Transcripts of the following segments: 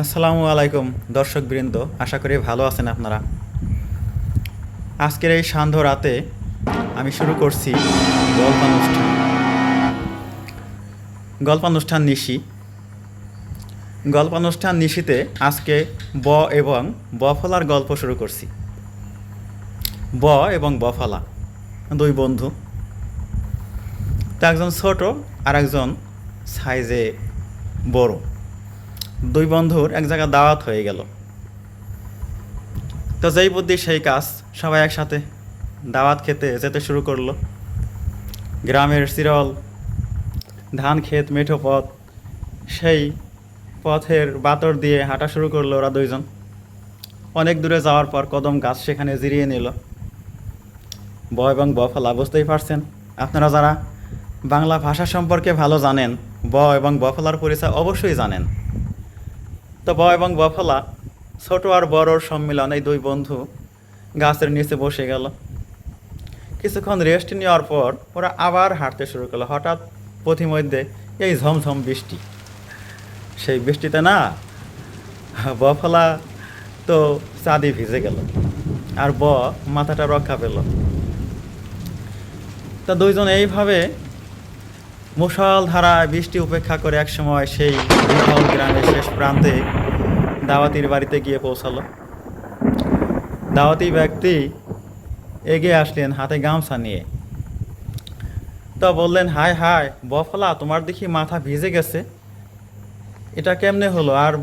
আসসালামু আলাইকুম দর্শক বৃন্দ আশা করি ভালো আছেন আপনারা। আজকের এই সান্ধ্য রাতে আমি শুরু করছি গল্পানুষ্ঠান। গল্পানুষ্ঠান নিশি। গল্পানুষ্ঠান নিশিতে আজকে ব এবং বফলার গল্প শুরু করছি। ব এবং বফলা, দুই বন্ধু। তো একজন ছোট আর একজন সাইজে বড়। দুই বন্ধুর এক জায়গায় দাওয়াত হয়ে গেল। তো যেই বুদ্ধি, সেই কাজ। সবাই একসাথে দাওয়াত খেতে যেতে শুরু করল। গ্রামের সিরল ধান ক্ষেত, মেঠো পথ, সেই পথের বাতর দিয়ে হাঁটা শুরু করল ওরা দুইজন। অনেক দূরে যাওয়ার পর কদম গাছ সেখানে জিরিয়ে নিল। ব এবং বফলা বুঝতেই পারছেন। আপনারা যারা বাংলা ভাষা সম্পর্কে ভালো জানেন, ব এবং বফলার পরিচয় অবশ্যই জানেন। তো ব এবং বফলা, ছোট আর বড়র সম্মিলন, এই দুই বন্ধু গাছের নিচে বসে গেল। কিছুক্ষণ রেস্ট নেওয়ার পর ওরা আবার হাঁটতে শুরু করল। হঠাৎ পথিমধ্যে এই ঝমঝম বৃষ্টি। সেই বৃষ্টিতে না, বফলা তো চাঁদি ভিজে গেল আর ব মাথাটা রক্ষা পেল। তা দুইজন এইভাবে মুসল ধারায় বৃষ্টি উপেক্ষা করে একসময় সেই বিহল গ্রামের শেষ প্রান্তে দাওয়াতির বাড়িতে গিয়ে পৌঁছালো। দাওয়াতি ব্যক্তি এগিয়ে আসলেন হাতে গামছা নিয়ে। তো বললেন হাই হাই বফলা, তোমার দেখি মাথা ভিজে গেছে। এটা কেমনে হলো? আর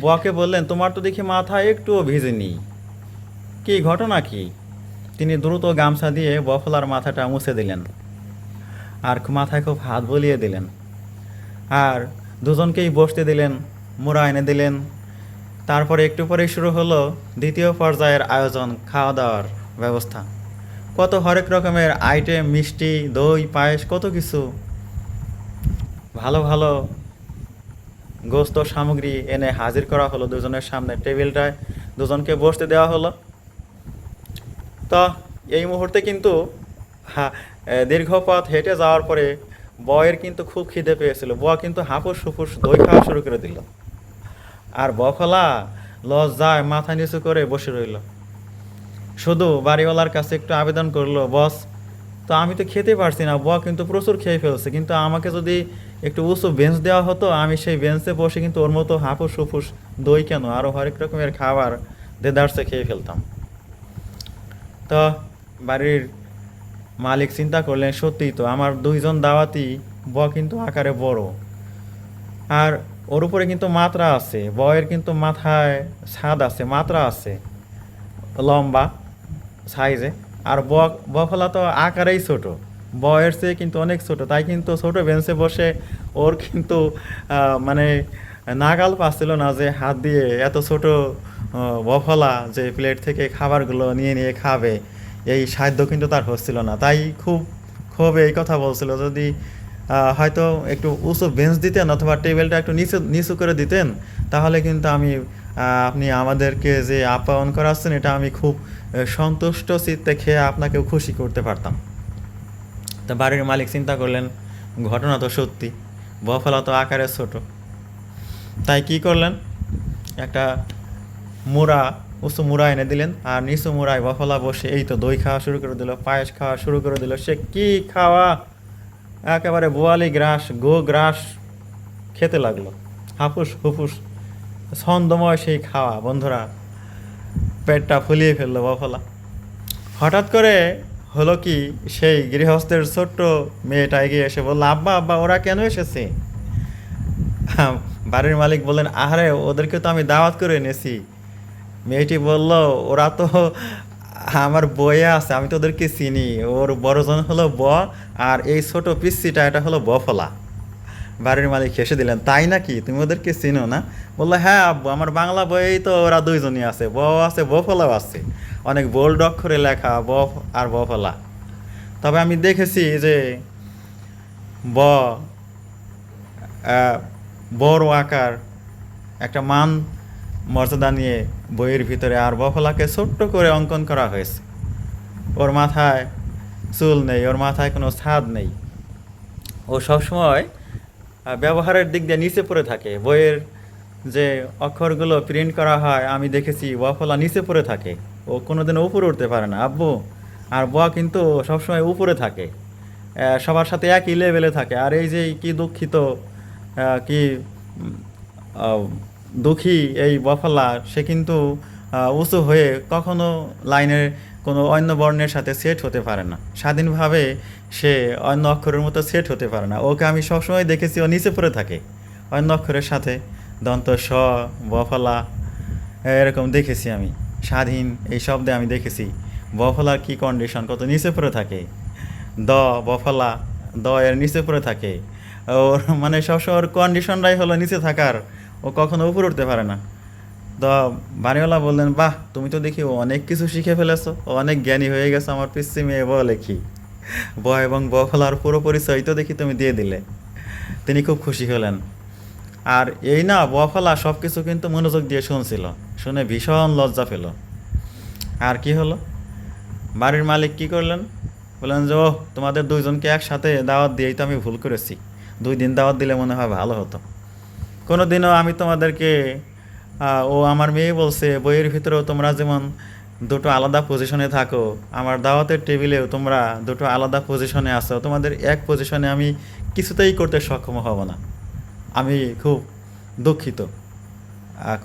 বকে বললেন, তোমার তো দেখি মাথা একটুও ভিজেনি। কি ঘটনা কি? তিনি দ্রুত গামছা দিয়ে বফলার মাথাটা মুছে দিলেন। আর মাথায় খুব হাত বলিয়ে দিলেন। আর দুজনকেই বসতে দিলেন মুড়া এনে দিলেন। তারপরে একটু পরেই শুরু হলো দ্বিতীয় পর্যায়ের আয়োজন খাওয়া দাওয়ার ব্যবস্থা। কত হরেক রকমের আইটেম মিষ্টি দই পায়েস কত কিছু। ভালো ভালো গোস্ত সামগ্রী এনে হাজির করা হলো দুজনের সামনে। টেবিলটায় দুজনকে বসতে দেওয়া হলো। তো এই মুহূর্তে কিন্তু হা, দীর্ঘ পথ হেঁটে যাওয়ার পরে বয়ের কিন্তু খুব খিদে পেয়েছিল। ব কিন্তু হাঁপুস হুপুস দই খাওয়া শুরু করে দিল। আর বফলা লজ যায় মাথা নিচু করে বসে রইল। শুধু বাড়িওয়ালার কাছে একটু আবেদন করল, বস, তো আমি তো খেতে পারছি না। ব কিন্তু প্রচুর খেয়ে ফেলছে। কিন্তু আমাকে যদি একটু উঁচু বেঞ্চ দেওয়া হতো, আমি সেই বেঞ্চে বসে কিন্তু ওর মতো হাঁপুস হুপুস দই কেন? আরও হরেক রকমের খাবার দেদারসে খেয়ে ফেলতাম। তো বাড়ির মালিক চিন্তা করলেন, সত্যিই তো, আমার দুইজন দাওয়াতি ব কিন্তু আকারে বড়। আর ওর উপরে কিন্তু মাত্রা আছে বয়ের কিন্তু মাথায় ছাদ আছে, মাত্রা আছে, লম্বা সাইজে। আর ব বফলা তো আকারেই ছোট বয়ের চেয়ে কিন্তু অনেক ছোট, তাই কিন্তু ছোট বেঞ্চে বসে ওর কিন্তু মানে নাগাল পাচ্ছিল না যে হাত দিয়ে এত ছোট বফলা যে প্লেট থেকে খাবারগুলো নিয়ে নিয়ে খাবে। এই সাধ্য কিন্তু তার হচ্ছিল না। তাই খুব খুব এই কথা বলছিল যদি হয়তো একটু উঁচু বেঞ্চ দিতেন অথবা টেবিলটা একটু নিচু নিচু করে দিতেন, তাহলে কিন্তু আমি আপনি আমাদেরকে যে আপ্যায়ন করাচ্ছেন এটা আমি খুব সন্তুষ্ট চিত্তে খেয়ে আপনাকেও খুশি করতে পারতাম। তা বাড়ির মালিক চিন্তা করলেন, ঘটনা তো সত্যি, বফলা তো আকারে ছোট। তাই কি করলেন? একটা মুড়া উঁচু মুড়া এনে দিলেন, আর নিচু মুড়ায় বফলা বসে এই তো দই খাওয়া শুরু করে দিল, পায়েস খাওয়া শুরু করে দিল। সে কি খাওয়া? একেবারে বোয়ালি গ্রাস, গো গ্রাস খেতে লাগল। হাফুস হুফুস ছন্দময় সেই খাওয়া, বন্ধুরা। পেটটা ফুলিয়ে ফেলল বফলা। হঠাৎ করে হলো কি, সেই গৃহস্থের ছোট্ট মেয়েটা এগিয়ে এসে বলল, আব্বা আব্বা, ওরা কেন এসেছে? বাড়ির মালিক বললেন, আহারে, ওদেরকে তো আমি দাওয়াত করে এনেছি। মেয়েটি বলল, ওরা তো আমার বইয়ে আছে, আমি তো ওদেরকে চিনি। ওর বড়জন হলো ব, আর এই ছোট পিসিটা এটা হলো বফলা। বাড়ির মালিক হেসে দিলেন, তাই নাকি? তুমি ওদেরকে চিনো না? বলল হ্যাঁ আব্বু, আমার বাংলা বইয়েই তো ওরা দুইজনই আছে ব আছে, বফলাও আছে। অনেক বোল্ড অক্ষরে লেখা, ব আর বফলা। তবে আমি দেখেছি যে ব বড় আকার, একটা মান মর্যাদা নিয়ে বইয়ের ভিতরে আর বফলাকে ছোট্ট করে অঙ্কন করা হয়েছে। ওর মাথায় চুল নেই, ওর মাথায় কোনো ছাদ নেই। ও সবসময় ব্যবহারের দিক দিয়ে নিচে পড়ে থাকে। বইয়ের যে অক্ষরগুলো প্রিন্ট করা হয়, আমি দেখেছি ব ফলা নিচে পড়ে থাকে। ও কোনোদিন উপরে উঠতে পারে না। আব্বু আর ব কিন্তু সবসময় উপরে থাকে। সবার সাথে একই লেভেলে থাকে। আর এই যে কি দুঃখিত কি দুঃখী এই বফলা সে কিন্তু উঁচু হয়ে কখনো লাইনের কোনো অন্য বর্ণের সাথে সেট হতে পারে না। স্বাধীনভাবে সে অন্য অক্ষরের মতো সেট হতে পারে না। ওকে আমি সবসময় দেখেছি ও নিচে পড়ে থাকে। অন্য অক্ষরের সাথে দন্ত স বফলা এরকম দেখেছি আমি। স্বাধীন এই শব্দে আমি দেখেছি। বফলার কি কন্ডিশন কত নিচে পড়ে থাকে। দ বফলা দ এর নিচে পড়ে থাকে। ওর মানে সবসময় ওর কন্ডিশনটাই হলো নিচে থাকার ও কখনো উপরে উঠতে পারে না। তো বাড়িওয়ালা বললেন, বাহ, তুমি তো দেখি অনেক কিছু শিখে ফেলেছো। ও অনেক জ্ঞানী হয়ে গেছো আমার পিসি মেয়ে বলে কি? ব এবং ব বফলার পুরো পরিচয় তো দেখি তুমি দিয়ে দিলে। তিনি খুব খুশি হলেন। আর এই না বফলা সব কিছু কিন্তু মনোযোগ দিয়ে শুনছিল। শুনে ভীষণ লজ্জা পেল। আর কি হলো? বাড়ির মালিক কি করলেন? বললেন যে ও তোমাদের দুইজনকে একসাথে দাওয়াত দিয়েই তো আমি ভুল করেছি। দুই দিন দাওয়াত দিলে মনে হয় ভালো হতো। কোনো দিনও আমি তোমাদেরকে ও আমার মেয়ে বলছে, বইয়ের ভিতরেও তোমরা যেমন দুটো আলাদা পজিশনে থাকো, আমার দাওয়াতের টেবিলেও তোমরা দুটো আলাদা পজিশনে আছো, তোমাদের এক পজিশনে আমি কিছুতেই করতে সক্ষম হব না। আমি খুব দুঃখিত।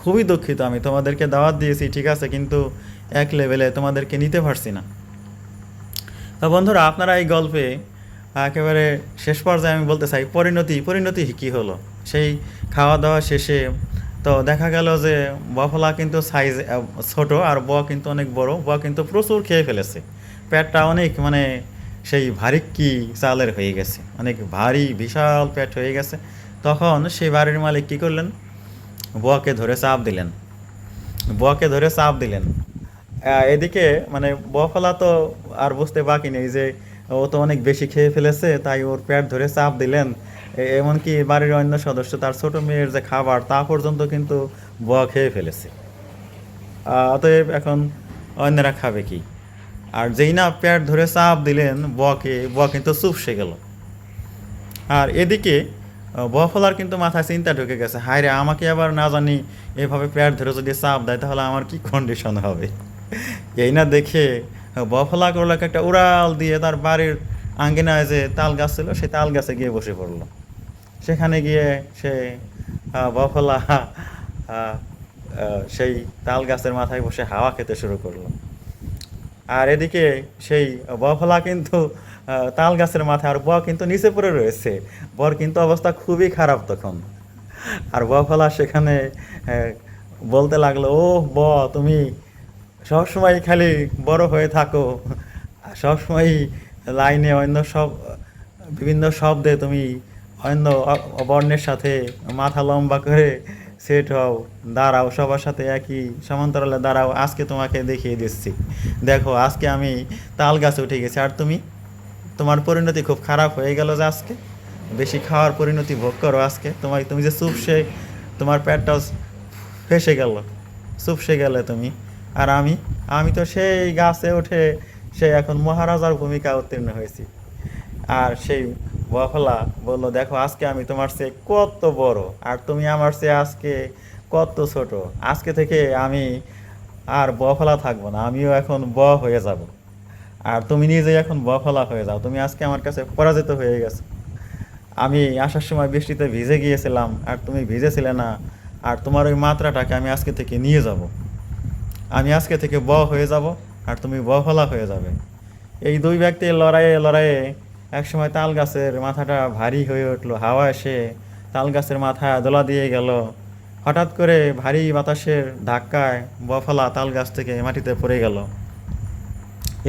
খুবই দুঃখিত আমি তোমাদেরকে দাওয়াত দিয়েছি, ঠিক আছে, কিন্তু এক লেভেলে তোমাদেরকে নিতে পারছি না। তো বন্ধুরা, আপনারা এই গল্পে একেবারে শেষ পর্যায়ে আমি বলতে চাই, পরিণতি পরিণতি কী হলো? সেই খাওয়া দাওয়া শেষে তো দেখা গেল যে বফলা কিন্তু সাইজ ছোট আর ব কিন্তু অনেক বড়। ব কিন্তু প্রচুর খেয়ে ফেলেছে। পেটটা অনেক মানে সেই ভারিক্কি চালের হয়ে গেছে। অনেক ভারী, বিশাল পেট হয়ে গেছে। তখন সেই বাড়ির মালিক কী করলেন? বকে ধরে চাপ দিলেন। বকে ধরে চাপ দিলেন। এদিকে মানে বফলা তো আর বুঝতে বাকি নেই যে ও তো অনেক বেশি খেয়ে ফেলেছে, তাই ওর পেট ধরে চাপ দিলেন। এমনকি বাড়ির অন্য সদস্য তার ছোট মেয়ের যে খাবার, তা পর্যন্ত কিন্তু ব খেয়ে ফেলেছে। অতএব এখন অন্যরা খাবে কি? আর যেই না পেট ধরে চাপ দিলেন বকে ব কিন্তু চুপসে গেল। আর এদিকে বফলার কিন্তু মাথায় চিন্তা ঢুকে গেছে। হায় রে আমাকে আবার না জানি এভাবে পেট ধরে যদি চাপ দেয়, তাহলে আমার কি কন্ডিশন হবে? এই না দেখে বফলা করল একটা উড়াল দিয়ে তার বাড়ির আঙ্গিনায় যে তাল গাছ ছিল, সেই তাল গাছে গিয়ে বসে পড়ল। সেখানে গিয়ে সে বফলা সেই তাল গাছের মাথায় বসে হাওয়া খেতে শুরু করল। আর এদিকে সেই বফলা কিন্তু তাল গাছের মাথায় আর ব কিন্তু নিচে পড়ে রয়েছে। বর কিন্তু অবস্থা খুবই খারাপ তখন। আর বফলা সেখানে বলতে লাগল ও ব, তুমি সবসময় খালি বড় হয়ে থাকো। সবসময় লাইনে অন্য সব, বিভিন্ন শব্দে তুমি অন্য বর্ণের সাথে মাথা লম্বা করে সেট হও, দাঁড়াও, সবার সাথে একই সমান্তরালে দাঁড়াও, আজকে তোমাকে দেখিয়ে দিচ্ছি। দেখো, আজকে আমি তাল গাছে উঠে গেছি। আর তুমি? তোমার পরিণতি খুব খারাপ হয়ে গেল যে আজকে? বেশি খাওয়ার পরিণতি ভোগ করো আজকে। তোমার তুমি যে চুপসে, তোমার পেটটাও ফেসে গেল। চুপসে গেলে তুমি। আর আমি? আমি তো সেই গাছে উঠে সে এখন মহারাজার ভূমিকা উত্তীর্ণ হয়েছি। আর সেই বফলা বলল, দেখো, আজকে আমি তোমার চেয়ে কত বড়, আর তুমি আমার চেয়ে আজকে কত ছোট। আজকে থেকে আমি আর বফলা থাকব না, আমিও এখন ব হয়ে যাব। আর তুমি নিজেই এখন বফলা হয়ে যাও, তুমি আজকে আমার কাছে পরাজিত হয়ে গেছো। আমি আসার সময় বৃষ্টিতে ভিজে গিয়েছিলাম, আর তুমি ভিজেছিলে না, আর তোমার ওই মাত্রাটাকে আমি আজকে থেকে নিয়ে যাব। আমি আজকে থেকে ব হয়ে যাব, আর তুমি বফলা হয়ে যাবে। এই দুই ব্যক্তির লড়াইয়ে লড়াইয়ে একসময় তাল গাছের মাথাটা ভারী হয়ে উঠল, হাওয়া এসে তাল গাছের মাথা দোলা দিয়ে গেল। হঠাৎ করে ভারী বাতাসের ধাক্কায় বফলা তাল গাছ থেকে মাটিতে পড়ে গেল।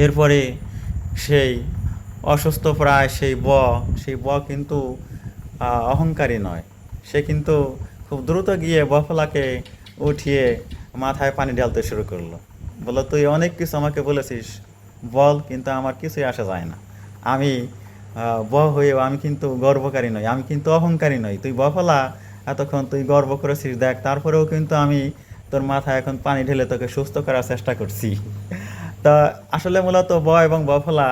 এরপরে সেই অসুস্থ প্রায় সেই ব সেই ব কিন্তু অহংকারী নয়। সে কিন্তু খুব দ্রুত গিয়ে বফলাকে উঠিয়ে মাথায় পানি ঢালতে শুরু করল। বলল, তুই অনেক কিছু আমাকে বলেছিস, বল কিন্তু আমার কিছুই আসা যায় না। আমি ব হয়েও আমি কিন্তু গর্বকারী নই, আমি কিন্তু অহংকারী নই। তুই বফলা এতক্ষণ তুই গর্ব করেছিস, দেখ, তারপরেও কিন্তু আমি তোর মাথায় এখন পানি ঢেলে তোকে সুস্থ করার চেষ্টা করছি। তা আসলে মূলত ব এবং বফলা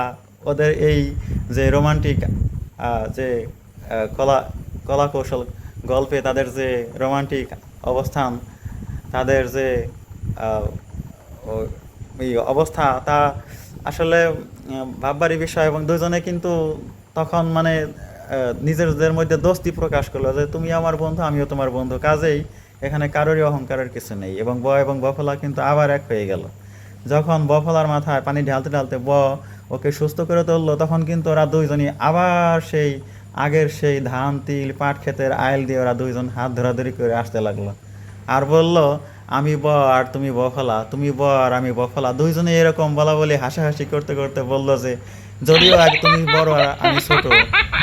ওদের এই যে রোমান্টিক যে কলা কলা কৌশল গল্পে তাদের যে রোমান্টিক অবস্থান, তাদের যে অবস্থা, তা আসলে ভাববারই বিষয় এবং দুজনে কিন্তু তখন মানে নিজেদের মধ্যে দোস্তি প্রকাশ করল যে, তুমি আমার বন্ধু, আমিও তোমার বন্ধু। কাজেই এখানে কারোরই অহংকারের কিছু নেই এবং ব এবং বফলা কিন্তু আবার এক হয়ে গেল। যখন বফলার মাথায় পানি ঢালতে ঢালতে ব ওকে সুস্থ করে তুললো, তখন কিন্তু ওরা দুইজনই আবার সেই আগের সেই ধান, তিল, পাট ক্ষেতের আইল দিয়ে ওরা দুইজন হাত ধরাধরি করে আসতে লাগল। আর বলল আমি ব আর তুমি বফলা তুমি ব আর আমি বফলা দুইজনে এরকম বলা বলে, হাসাহাসি করতে করতে বলল যে, যদিও আগে তুমি বড়, আর আমি ছোট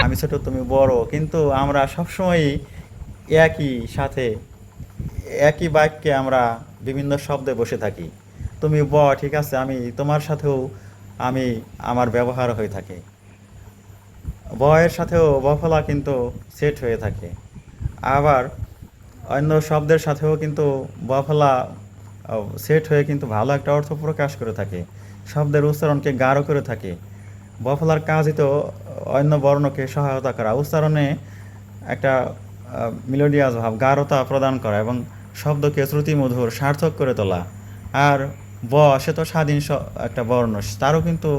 আমি ছোট, তুমি বড়। কিন্তু আমরা সবসময়ই একই সাথে, একই বাক্যে আমরা বিভিন্ন শব্দে বসে থাকি। তুমি ব ঠিক আছে, আমি তোমার সাথেও আমি আমার ব্যবহার হয়ে থাকে। বয়ের সাথেও বফলা কিন্তু সেট হয়ে থাকে। আবার অন্য শব্দের সাথেও কিন্তু বফলা সেট হয়ে কিন্তু ভালো একটা অর্থ প্রকাশ করে থাকে। শব্দের উচ্চারণকে গাঢ় করে থাকে। বফলার কাজই তো অন্য বর্ণকে সহায়তা করা। উচ্চারণে একটা মিলোডিয়াস ভাব, গাঢ়তা প্রদান করা এবং শব্দকে শ্রুতিমধুর, সার্থক করে তোলা। আর ব, সে তো স্বাধীন একটা বর্ণ। তারও কিন্তু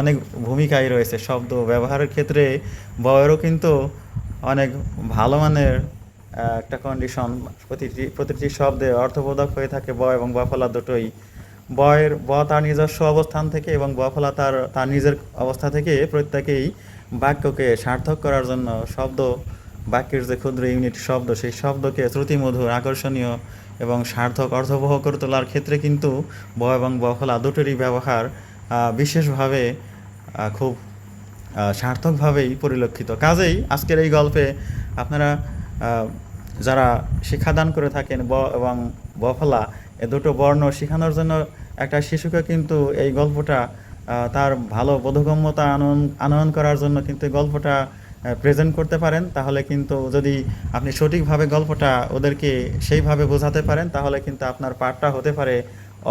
অনেক ভূমিকাই রয়েছে। শব্দ ব্যবহারের ক্ষেত্রে বয়েরও কিন্তু অনেক ভালো মানের একটা কন্ডিশন প্রতিটি প্রতিটি শব্দে অর্থবোধক হয়ে থাকে ব এবং বফলা দুটোই। বয়ের, ব তার নিজস্ব অবস্থান থেকে এবং বফলা তার তার নিজের অবস্থা থেকে প্রত্যেকেই বাক্যকে সার্থক করার জন্য শব্দ, বাক্যের যে ক্ষুদ্র ইউনিট শব্দ, সেই শব্দকে শ্রুতিমধুর, আকর্ষণীয় এবং সার্থক অর্থবহ করে তোলার ক্ষেত্রে কিন্তু ব এবং বফলা দুটোরই ব্যবহার বিশেষভাবে খুব সার্থকভাবেই পরিলক্ষিত। কাজেই আজকের এই গল্পে আপনারা যারা শিক্ষাদান করে থাকেন, ব এবং বফলা, এ দুটো বর্ণ শেখানোর জন্য একটা শিশুকে কিন্তু এই গল্পটা তার ভালো বোধগম্যতা আনয়ন করার জন্য কিন্তু গল্পটা প্রেজেন্ট করতে পারেন। তাহলে কিন্তু যদি আপনি সঠিকভাবে গল্পটা ওদেরকে সেইভাবে বোঝাতে পারেন, তাহলে কিন্তু আপনার পাঠটা হতে পারে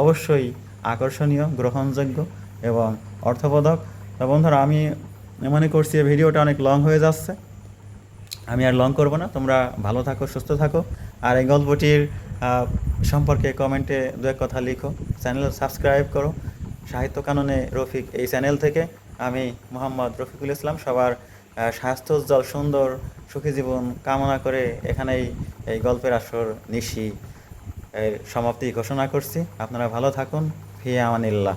অবশ্যই আকর্ষণীয়, গ্রহণযোগ্য এবং অর্থবোধক। তো বন্ধুরা, আমি মনে করছি ভিডিওটা অনেক লং হয়ে যাচ্ছে। আমি আর লং করব না। তোমরা ভালো থাকো, সুস্থ থাকো। আর এই গল্পটির সম্পর্কে কমেন্টে দু এক কথা লিখো। চ্যানেল সাবস্ক্রাইব করো। সাহিত্য কাননে রফিক এই চ্যানেল থেকে। আমি মোহাম্মদ রফিকুল ইসলাম। সবার স্বাস্থ্যোজ্জ্বল সুন্দর, সুখী জীবন কামনা করে এখানেই এই গল্পের আসর নিশি, এর সমাপ্তি ঘোষণা করছি। আপনারা ভালো থাকুন। ফিয়া আমানিল্লাহ